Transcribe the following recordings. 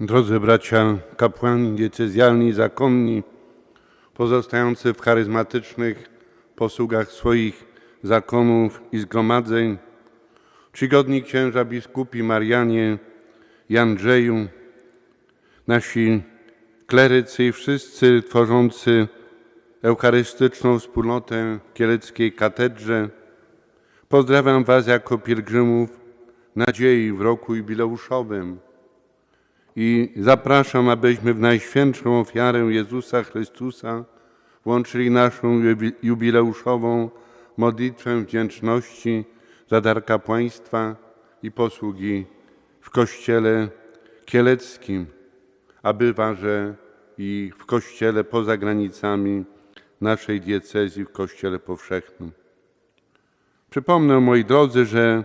Drodzy bracia kapłani diecezjalni, zakonni, pozostający w charyzmatycznych posługach swoich zakonów i zgromadzeń, czcigodni księża biskupi Marianie i Andrzeju, nasi klerycy i wszyscy tworzący eucharystyczną wspólnotę w Kieleckiej Katedrze, pozdrawiam Was jako pielgrzymów nadziei w roku jubileuszowym i zapraszam, abyśmy w najświętszą ofiarę Jezusa Chrystusa włączyli naszą jubi- jubileuszową modlitwę wdzięczności za dar kapłaństwa i posługi w Kościele Kieleckim, a bywa, że i w Kościele poza granicami naszej diecezji, w Kościele powszechnym. Przypomnę, moi drodzy, że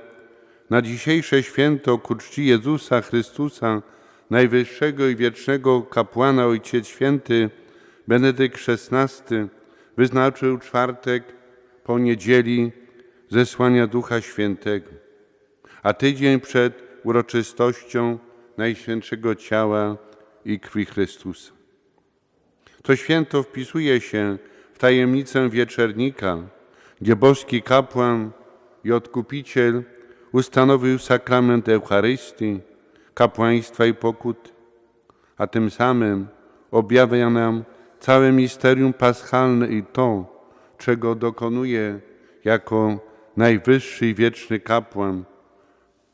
na dzisiejsze święto ku czci Jezusa Chrystusa, najwyższego i wiecznego kapłana Ojciec Święty Benedykt XVI wyznaczył czwartek po niedzieli zesłania Ducha Świętego, a tydzień przed uroczystością Najświętszego Ciała i Krwi Chrystusa. To święto wpisuje się w tajemnicę wieczernika, gdzie boski kapłan i odkupiciel ustanowił sakrament Eucharystii, kapłaństwa i pokuty, a tym samym objawia nam całe misterium paschalne i to, czego dokonuje jako najwyższy i wieczny kapłan,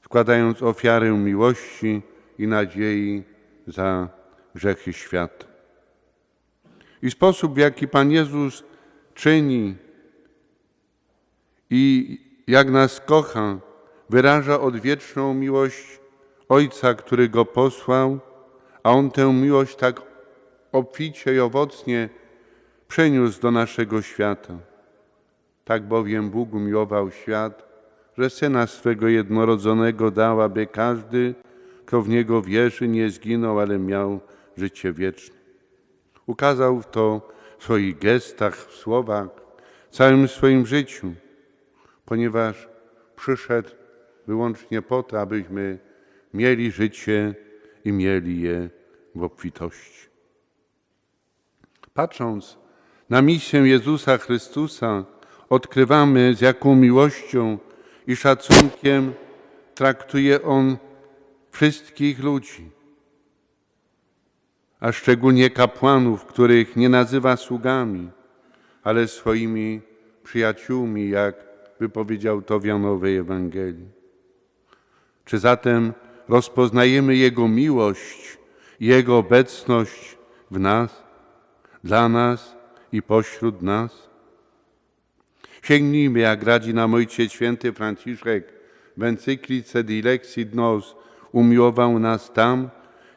składając ofiarę miłości i nadziei za grzechy świata. I sposób, w jaki Pan Jezus czyni i jak nas kocha, wyraża odwieczną miłość Ojca, który Go posłał, a On tę miłość tak obficie i owocnie przeniósł do naszego świata. Tak bowiem Bóg umiłował świat, że Syna swego jednorodzonego dał, aby każdy, kto w Niego wierzy, nie zginął, ale miał życie wieczne. Ukazał to w swoich gestach, w słowach, w całym swoim życiu, ponieważ przyszedł wyłącznie po to, abyśmy mieli życie i mieli je w obfitości. Patrząc na misję Jezusa Chrystusa, odkrywamy, z jaką miłością i szacunkiem traktuje On wszystkich ludzi, a szczególnie kapłanów, których nie nazywa sługami, ale swoimi przyjaciółmi, jak wypowiedział to w Janowej Ewangelii. Czy zatem rozpoznajemy Jego miłość, Jego obecność w nas, dla nas i pośród nas? Sięgnijmy, jak radzi nam Ojciec Święty Franciszek w encyklice Dilexit Nos, umiłował nas tam,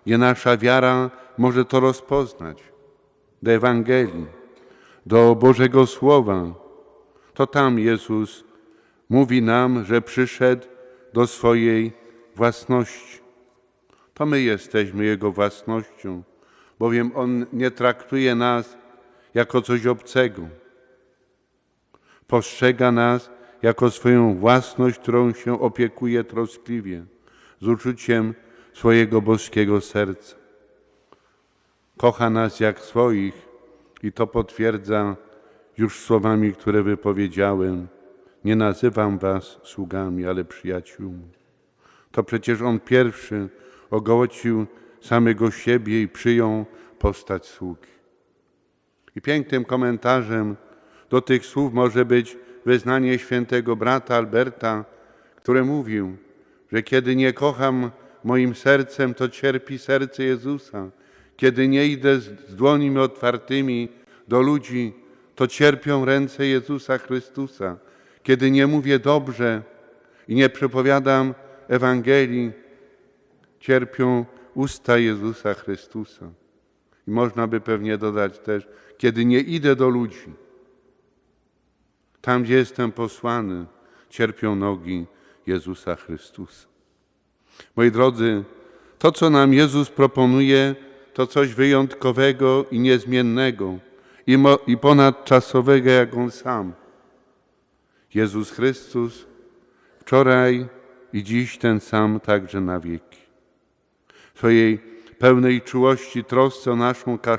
gdzie nasza wiara może to rozpoznać, do Ewangelii, do Bożego Słowa. To tam Jezus mówi nam, że przyszedł do swojej własności. To my jesteśmy Jego własnością, bowiem On nie traktuje nas jako coś obcego. Postrzega nas jako swoją własność, którą się opiekuje troskliwie, z uczuciem swojego boskiego serca. Kocha nas jak swoich i to potwierdza już słowami, które wypowiedziałem. Nie nazywam was sługami, ale przyjaciółmi. To przecież On pierwszy ogołocił samego siebie i przyjął postać sługi. I pięknym komentarzem do tych słów może być wyznanie świętego brata Alberta, który mówił, że kiedy nie kocham moim sercem, to cierpi serce Jezusa. Kiedy nie idę z dłońmi otwartymi do ludzi, to cierpią ręce Jezusa Chrystusa. Kiedy nie mówię dobrze i nie przepowiadam Ewangelii, cierpią usta Jezusa Chrystusa. I można by pewnie dodać też, kiedy nie idę do ludzi, tam gdzie jestem posłany, cierpią nogi Jezusa Chrystusa. Moi drodzy, to co nam Jezus proponuje, to coś wyjątkowego i niezmiennego i, mo- i ponadczasowego jak On sam. Jezus Chrystus wczoraj i dziś ten sam także na wieki. W swojej pełnej czułości trosce o naszą ka-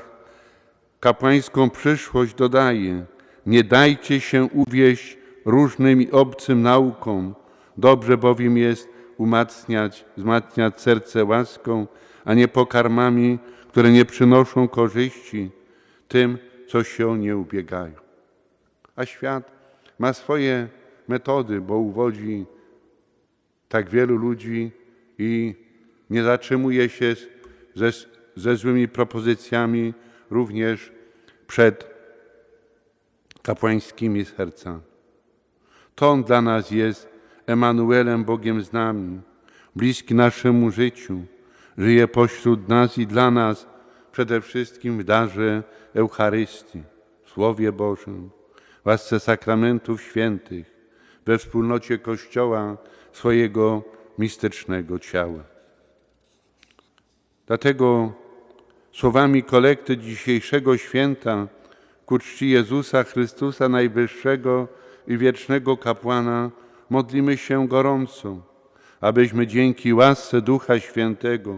kapłańską przyszłość dodaje: Nie dajcie się uwieść różnym i obcym naukom, dobrze bowiem jest umacniać, wzmacniać serce łaską, a nie pokarmami, które nie przynoszą korzyści tym, co się o nie ubiegają. A świat ma swoje metody, bo uwodzi tak wielu ludzi i nie zatrzymuje się ze, ze złymi propozycjami również przed kapłańskimi sercami. To On dla nas jest Emanuelem, Bogiem z nami, bliski naszemu życiu, żyje pośród nas i dla nas przede wszystkim w darze Eucharystii, w Słowie Bożym, w łasce sakramentów świętych, we wspólnocie Kościoła swojego mistycznego ciała. Dlatego słowami kolekty dzisiejszego święta ku czci Jezusa Chrystusa Najwyższego i wiecznego kapłana modlimy się gorąco, abyśmy dzięki łasce Ducha Świętego,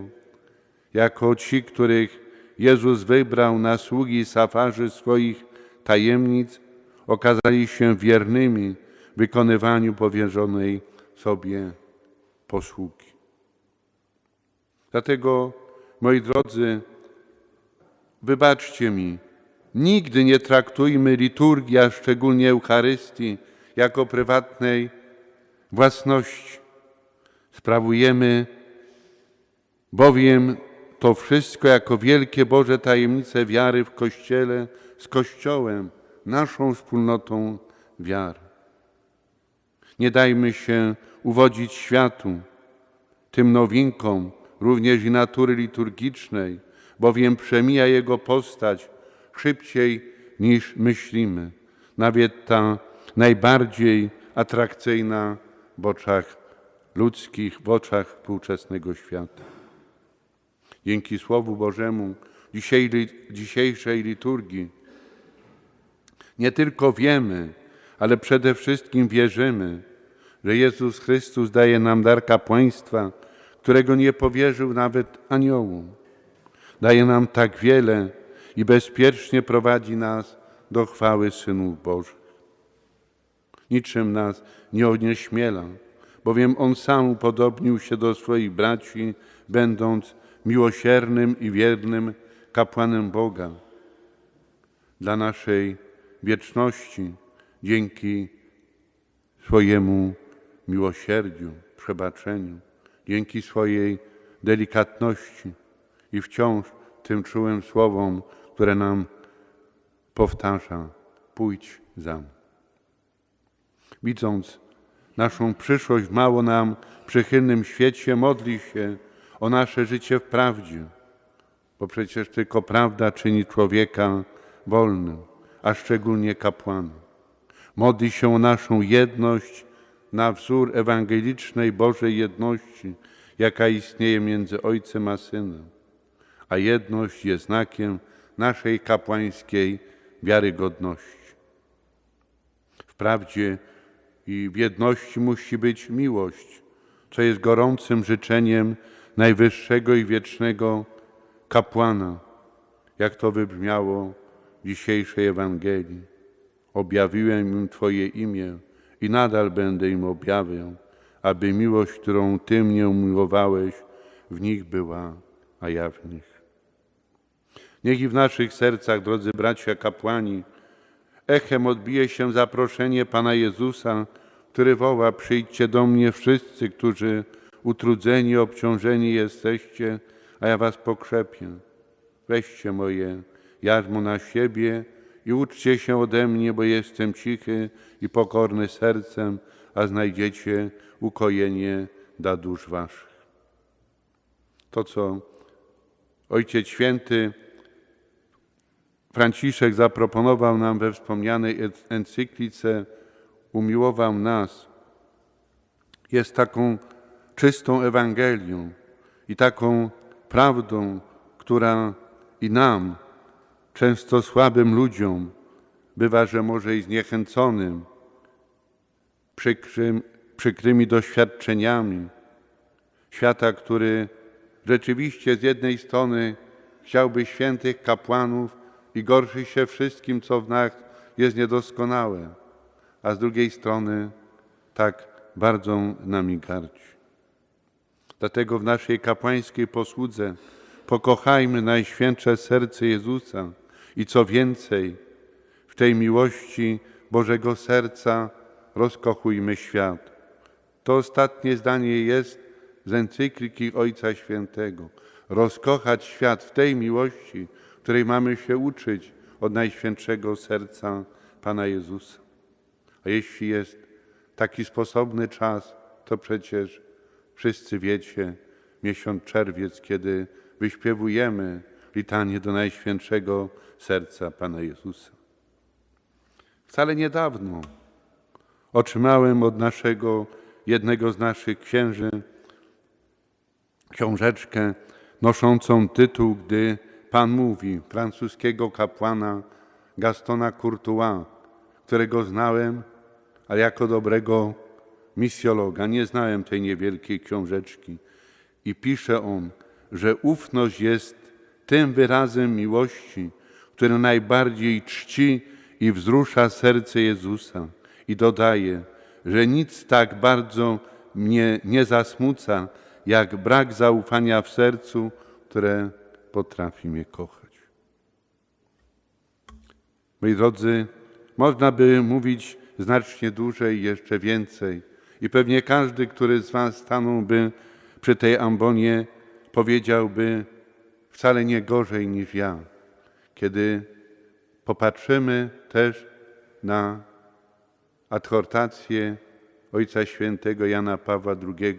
jako ci, których Jezus wybrał na sługi safarzy swoich tajemnic, okazali się wiernymi wykonywaniu powierzonej sobie posługi. Dlatego, moi drodzy, wybaczcie mi, nigdy nie traktujmy liturgii, a szczególnie Eucharystii, jako prywatnej własności. Sprawujemy bowiem to wszystko jako wielkie Boże tajemnice wiary w Kościele z Kościołem, naszą wspólnotą wiary. Nie dajmy się uwodzić światu, tym nowinkom, również i natury liturgicznej, bowiem przemija jego postać szybciej niż myślimy, nawet ta najbardziej atrakcyjna w oczach ludzkich, w oczach współczesnego świata. Dzięki Słowu Bożemu dzisiejszej liturgii nie tylko wiemy, ale przede wszystkim wierzymy, że Jezus Chrystus daje nam dar kapłaństwa, którego nie powierzył nawet aniołom. Daje nam tak wiele i bezpiecznie prowadzi nas do chwały synów Bożych. Niczym nas nie onieśmiela, bowiem On sam upodobnił się do swoich braci, będąc miłosiernym i wiernym kapłanem Boga. Dla naszej wieczności, dzięki swojemu miłosierdziu, przebaczeniu, dzięki swojej delikatności i wciąż tym czułym słowom, które nam powtarza: pójdź za mną. Widząc naszą przyszłość w mało nam przychylnym świecie, modli się o nasze życie w prawdzie, bo przecież tylko prawda czyni człowieka wolnym, a szczególnie kapłanem. Modli się o naszą jedność na wzór ewangelicznej Bożej jedności, jaka istnieje między Ojcem a Synem, a jedność jest znakiem naszej kapłańskiej wiarygodności. Wprawdzie i w jedności musi być miłość, co jest gorącym życzeniem najwyższego i wiecznego kapłana, jak to wybrzmiało w dzisiejszej Ewangelii. Objawiłem im Twoje imię i nadal będę im objawiał, aby miłość, którą Ty mnie umiłowałeś, w nich była, a ja w nich. Niech i w naszych sercach, drodzy bracia kapłani, echem odbije się zaproszenie Pana Jezusa, który woła: Przyjdźcie do mnie wszyscy, którzy utrudzeni, obciążeni jesteście, a ja was pokrzepię. Weźcie moje jarzmo na siebie i uczcie się ode mnie, bo jestem cichy i pokorny sercem, a znajdziecie ukojenie dla dusz waszych. To, co Ojciec Święty Franciszek zaproponował nam we wspomnianej encyklice Umiłował nas, jest taką czystą Ewangelią i taką prawdą, która i nam, często słabym ludziom, bywa, że może i zniechęconym, przykrym, przykrymi doświadczeniami świata, który rzeczywiście z jednej strony chciałby świętych kapłanów i gorszy się wszystkim, co w nas jest niedoskonałe, a z drugiej strony tak bardzo nami gardzi. Dlatego w naszej kapłańskiej posłudze pokochajmy Najświętsze Serce Jezusa i co więcej, w tej miłości Bożego Serca rozkochujmy świat. To ostatnie zdanie jest z encykliki Ojca Świętego. Rozkochać świat w tej miłości, której mamy się uczyć od Najświętszego Serca Pana Jezusa. A jeśli jest taki sposobny czas, to przecież wszyscy wiecie, miesiąc czerwiec, kiedy wyśpiewujemy litanię do Najświętszego Serca Pana Jezusa. Wcale niedawno otrzymałem od naszego, jednego z naszych księży książeczkę noszącą tytuł, gdy Pan mówi, francuskiego kapłana Gastona Courtois, którego znałem, ale jako dobrego misjologa nie znałem tej niewielkiej książeczki. I pisze on, że ufność jest tym wyrazem miłości, który najbardziej czci i wzrusza serce Jezusa. I dodaje, że nic tak bardzo mnie nie zasmuca, jak brak zaufania w sercu, które potrafi mnie kochać. Moi drodzy, można by mówić znacznie dłużej, jeszcze więcej. I pewnie każdy, który z Was stanąłby przy tej ambonie, powiedziałby wcale nie gorzej niż ja. Kiedy popatrzymy też na adhortację Ojca Świętego Jana Pawła II,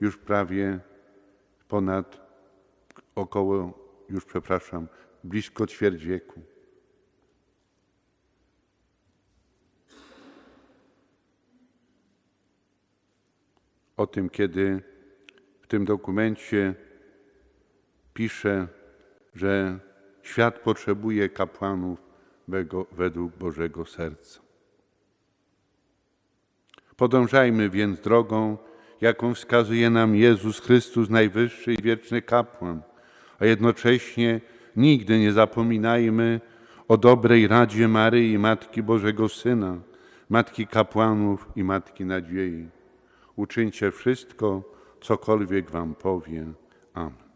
już prawie ponad około, już przepraszam, blisko ćwierć wieku. O tym, kiedy w tym dokumencie pisze, że świat potrzebuje kapłanów według Bożego serca. Podążajmy więc drogą, jaką wskazuje nam Jezus Chrystus, najwyższy i wieczny kapłan, a jednocześnie nigdy nie zapominajmy o dobrej radzie Maryi, Matki Bożego Syna, Matki kapłanów i Matki nadziei. Uczyńcie wszystko, cokolwiek wam powie. Amen.